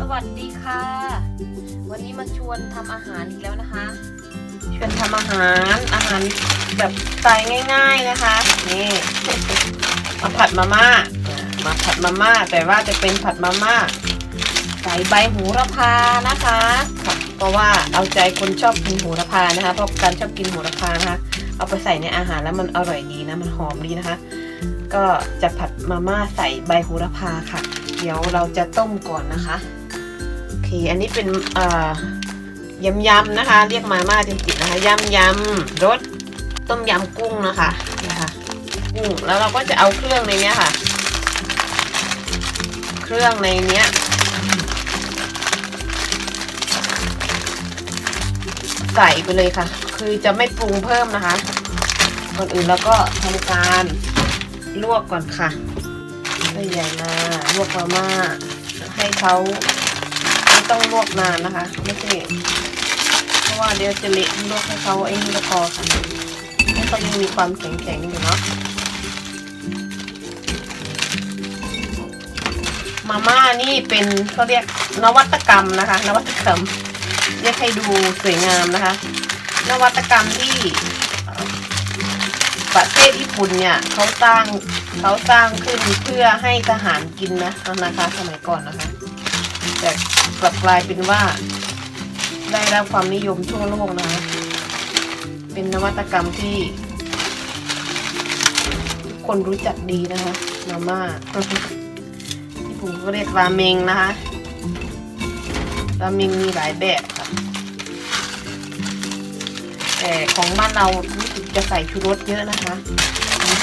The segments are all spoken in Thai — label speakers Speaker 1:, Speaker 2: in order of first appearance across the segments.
Speaker 1: สวัสดีค่ะ วันนี้มาชวนทำอาหารอีกแล้วนะคะ ชวนทำอาหารอาหารแบบสไตล์ง่าย ๆนะคะ นี่มาผัดมาม่ามาผัดมาม่าแต่ว่าจะเป็นผัดมาม่าใส่ใบโหูระพานะคะ เพราะว่าเอาใจคนชอบกินโหูระพานะคะ เพราะการชอบกินโหูระพานะคะเอาไปใส่ในอาหารแล้วมันอร่อยดีนะมันหอมดีนะคะ ก็จะผัดมาม่าใส่ใบโหระพาค่ะ เดี๋ยวเราจะต้มก่อนนะคะ อันนี้เป็นอ่ายำยำนะคะ เรียกมาม่าจริงๆนะคะยำยำรสต้มยำกุ้งนะคะนะคะกุ้งแล้วเราก็จะเอาเครื่องในนี้ค่ะ เครื่องในนี้ใส่ไปเลยค่ะ คือจะไม่ปรุงเพิ่มนะคะ ก่อนอื่นเราก็ทำการลวกก่อนค่ะไม่ใหญ่มาลวกมาม่าให้เขา ต้องลวกนานนะคะ ไม่ใช่เพราะว่าเดี๋ยวจะเละลวกให้เขาไอ้นี่ก็พอค่ะให้เขายังมีความแข็งๆอยู่เนาะมาม่านี่เป็นเขาเรียกนวัตกรรมนะคะ นวัตกรรมเรียกให้ดูสวยงามนะคะ นวัตกรรมที่ประเทศญี่ปุ่นเนี่ยเขาสร้างเขาสร้างขึ้นเพื่อให้ทหารกินนะนะคะ สมัยก่อนนะคะ แต่กลับกลายเป็นว่า ได้รับความนิยมทั่วโลกนะคะเป็นนวัตกรรมที่ คนรู้จักดีนะคะมาม่าญี่ปุ่นก็เรียกราเมงนะคะราเมงมีหลายแบบค่ะแต่ของบ้านเรารู้สึกจะใส่ชูรสเยอะนะคะ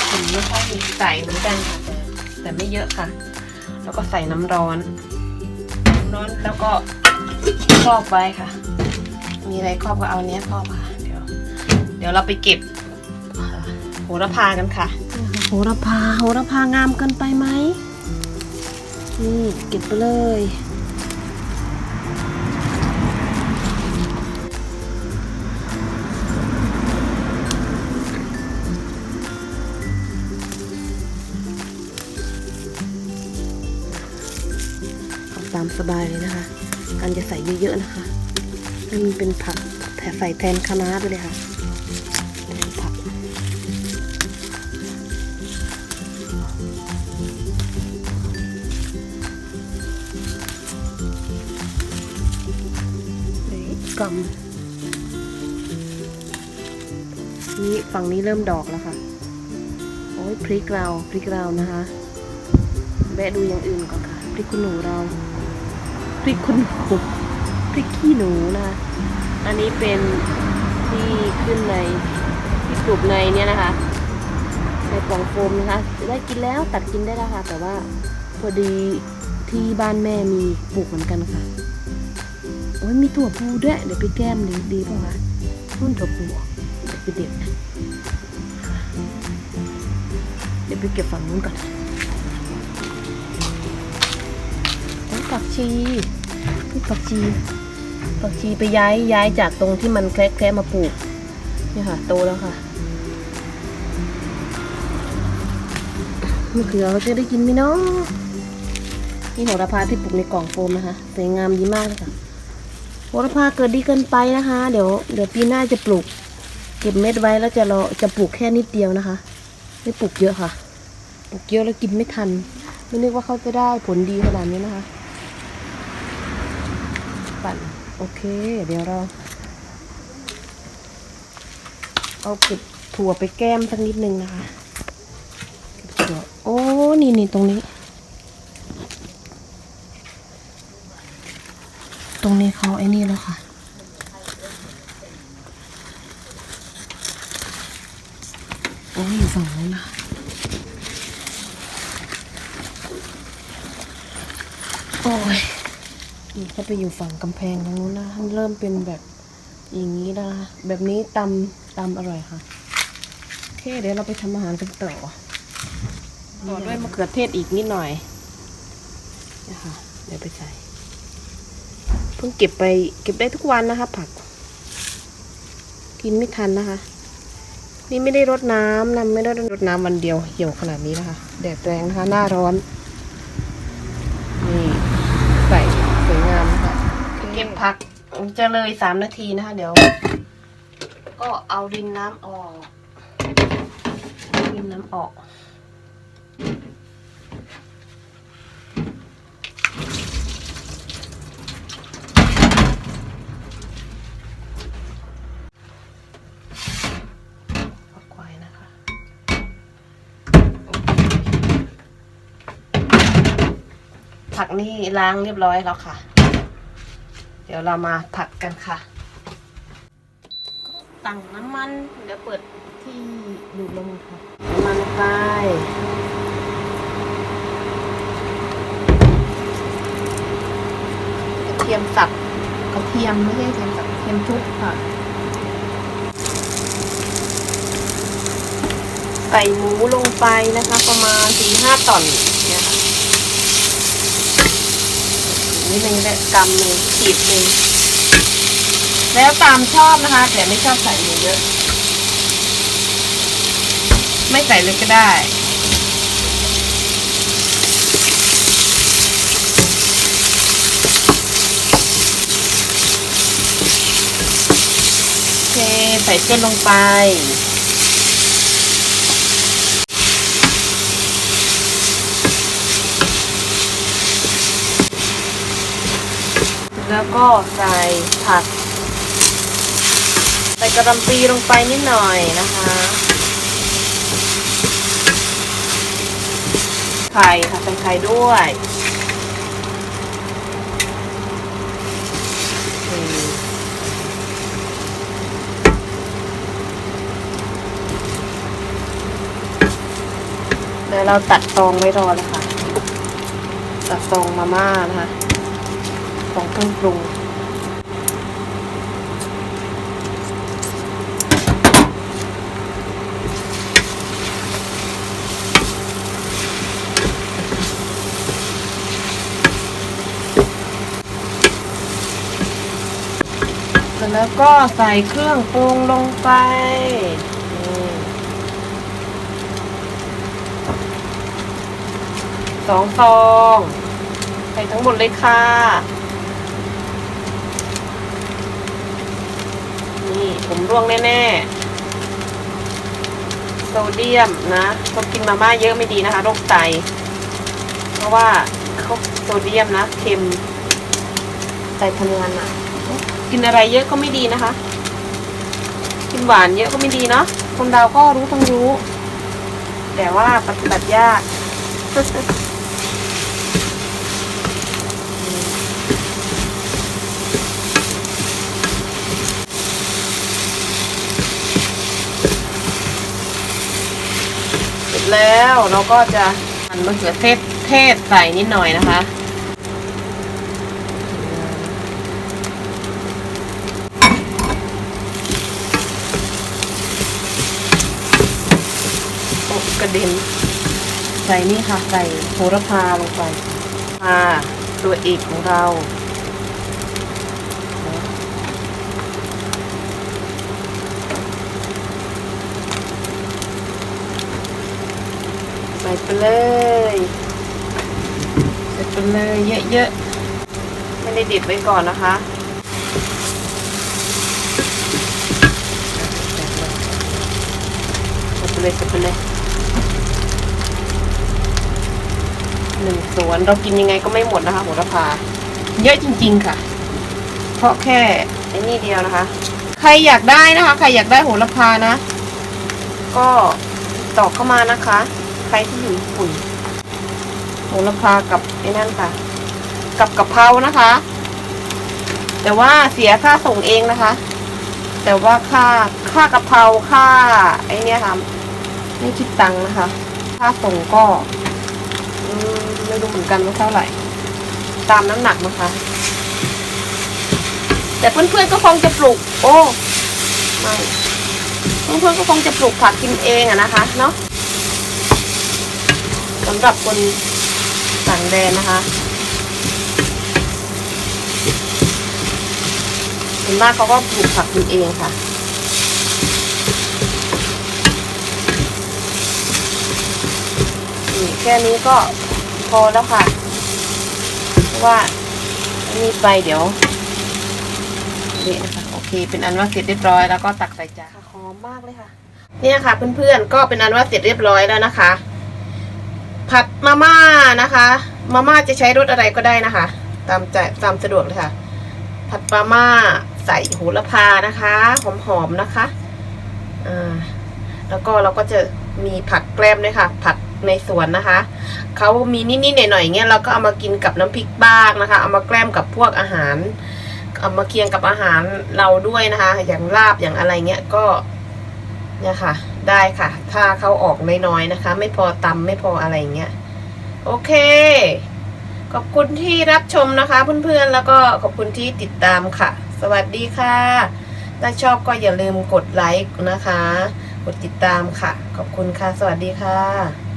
Speaker 1: ผมไม่ค่อยใส่เหมือนกันค่ะแต่แต่ไม่เยอะค่ะ แล้วก็ใส่น้ำร้อน ร้อนแล้วก็ครอบไว้ค่ะ มีอะไรครอบก็เอาเนี้ยครอบค่ะ เดี๋ยว เดี๋ยวเราไปเก็บโหระพากันค่ะ โหระพา โหระพางามเกินไปไหมนี่เก็บไปเลย ตามสบายเลยนะคะการจะใส่เยอะๆนะคะให้มันเป็นผักแถใส่แทนคะน้าไปเลยค่ะผักกำนี่ฝั่งนี้เริ่มดอกแล้วค่ะ โอ้ยพริกเราพริกเรานะคะแวะดูอย่างอื่นก่อนค่ะ พริกคุณหนูเรา พริกคุณหนูพริกขี้หนูนะ อันนี้เป็นที่ขึ้นในที่ปลูกในเนี่ยนะคะ ในกล่องโฟมนะคะจะได้กินแล้วตัดกินได้แล้วค่ะ แต่ว่าพอดีที่บ้านแม่มีปลูกเหมือนกันค่ะโอ้ยมีถั่วพูด้วย เดี๋ยวไปแก้มดีดีเปล่าวะนุ่นถั่วพูเดี๋ยวไปเด็ดเดี๋ยวไปเก็บฝั่งนู้นก่อน ผักชีนี่ผักชีผักชีไปย้ายย้ายจากตรงที่มันแคระๆมาปลูกนี่ค่ะ โตแล้วค่ะมะเขือเราจะได้กินไหมเนาะนี่โหระพาที่ปลูกในกล่องโฟมนะคะสวยงามดีมากเลยค่ะโหระพาเกิดดีเกินไปนะคะ เดี๋ยวเดี๋ยวปีหน้าจะปลูก เก็บเม็ดไว้แล้วจะรอจะปลูกแค่นิดเดียวนะคะ ไม่ปลูกเยอะค่ะ ปลูกเยอะแล้วกินไม่ทัน ไม่นึกว่าเขาจะได้ผลดีขนาดนี้นะคะ ปั่น โอเค เดี๋ยวเรา เอาเก็บถั่วไปแก้มสักนิดนึงนะคะเก็บถั่วโอ้นี่นี่ตรงนี้ ตรงนี้เขาไอ้นี่แล้วค่ะโอ้ยอยู่ฝั่งนู้นนะโอ้ย นี่เขาไปอยู่ฝั่งกำแพงตรงนู้นนะเริ่มเป็นแบบอย่างนี้นะคะแบบนี้ตำตำอร่อยค่ะโอเคเดี๋ยวเราไปทำอาหารกันต่อต่อด้วยมะเขือเทศอีกนิดหน่อยนะคะเดี๋ยวไปใส่เพิ่งเก็บไปเก็บได้ทุกวันนะคะ ผัก กินไม่ทันนะคะ นี่ไม่ได้รดน้ำนะไม่ได้รดน้ำวันเดียวเหี่ยวขนาดนี้นะคะ แดดแรงนะคะ หน้าร้อน นี่ใส่สวยง ผักจะเลยสามนาทีนะคะเดี๋ยว ก็เอารินน้ำออกรินน้ำออกผักควายนะคะผักนี่ล้างเรียบร้อยแล้วค่ะ ดี๋ยวเรามาผัดกันค่ะ ตั้งน้ำมัน เดี๋ยวเปิดที่ดูดลมค่ะน้ำมันลงไปกระเทียมสับกระเทียมไม่ใช่กระเทียมสับกระเทียมทุบค่ะ ใส่หมูลงไปนะคะ ประมาณสี่ห้าตอนเนี่ยค่ะ นิดนึงและกำหนึ่งขีดหนึ่งแล้วตามชอบนะคะ แต่ไม่ชอบใส่หมูเยอะ ไม่ใส่เลยก็ได้โอเคใส่เส้นลงไป แล้วก็ใส่ผัก ใส่กระหลำปีลงไปนิดหน่อยนะคะ ไข่ค่ะใส่ไข่ด้วยเดี๋ยวเราตัดตรงไว้รอเลยค่ะ ตัดตรงมาม่านะคะ ของเครื่องปรุงแล้วก็ใส่เครื่องปรุงลงไปสองซอง ใส่ทั้งหมดเลยค่ะ นี่ ผมร่วงแน่ๆ โซเดียมนะคนกินมาม่าเยอะไม่ดีนะคะโรคไต เพราะว่าเขาโซเดียมนะเค็มไตทำงานหนักกินอะไรเยอะก็ไม่ดีนะคะ กินหวานเยอะก็ไม่ดีเนาะคนเราก็รู้ทั้งรู้ แต่ว่าปฏิบัติยาก เสร็จ แล้วเราก็จะหั่นมะเขือเทศเทศใส่นิดหน่อยนะคะ กระเด็น ใส่นี่ค่ะ ใส่โหระพาลงไปพาตัวเอกของเรา ส่ไปเลยใส่ไปเลยเยอะๆ ไม่ได้ดิบไว้ก่อนนะคะใส่ไปเลยใส่ไปเลยหนึ่งสวนเรากินยังไงก็ไม่หมดนะคะโหระพา เยอะจริง ๆ ค่ะ เพราะแค่ไอ้นี่เดียวนะคะ ใครอยากได้นะคะ ใครอยากได้โหระพานะ ก็ตอกเข้ามานะคะ ใครที่อยู่ญี่ปุ่นโหระพากับไอ้นั่นค่ะ กับกะเพรานะคะ แต่ว่าเสียค่าส่งเองนะคะ แต่ว่าค่าค่ากะเพราค่าไอ้นี่ค่ะไม่คิดตังค์นะคะ ค่าส่งก็ไม่รู้เหมือนกันว่าเท่าไหร่ ตามน้ำหนักนะคะ แต่เพื่อนๆก็คงจะปลูก โอ้ไม่เพื่อนๆก็คงจะปลูกผักกินเองอะนะคะ เนาะ สำหรับคนต่างแดนนะคะส่วนมากเขาก็ปลูกผักกินเองค่ะนี่แค่นี้ก็พอแล้วค่ะเพราะว่าอันนี้ไปเดี๋ยวนี่นะคะโอเค เป็นอันว่าเสร็จเรียบร้อยแล้วก็ตักใส่จานค่ะหอมมากเลยค่ะ เนี่ยค่ะเพื่อนๆก็เป็นอันว่าเสร็จเรียบร้อยแล้วนะคะ ผัดมาม่านะคะ มาม่าจะใช้รสอะไรก็ได้นะคะ ตามใจตามสะดวกเลยค่ะ ผัดมาม่าใส่โหระพานะคะ หอมๆนะคะอ่าแล้วก็เราก็จะมีผักแกล้มด้วยค่ะ ผักในสวนนะคะ เขามีนิดๆหน่อยๆเงี้ยเราก็เอามากินกับน้ำพริกบ้างนะคะ เอามาแกล้มกับพวกอาหาร เอามาเคียงกับอาหารเราด้วยนะคะ อย่างลาบอย่างอะไรเงี้ยก็ เนี่ยค่ะ ได้ค่ะ ถ้าเขาออกน้อยๆนะคะ ไม่พอตำไม่พออะไรเงี้ย โอเค ขอบคุณที่รับชมนะคะ เพื่อนๆ แล้วก็ขอบคุณที่ติดตามค่ะ สวัสดีค่ะ ถ้าชอบก็อย่าลืมกดไลค์นะคะ กดติดตามค่ะ ขอบคุณค่ะ สวัสดีค่ะ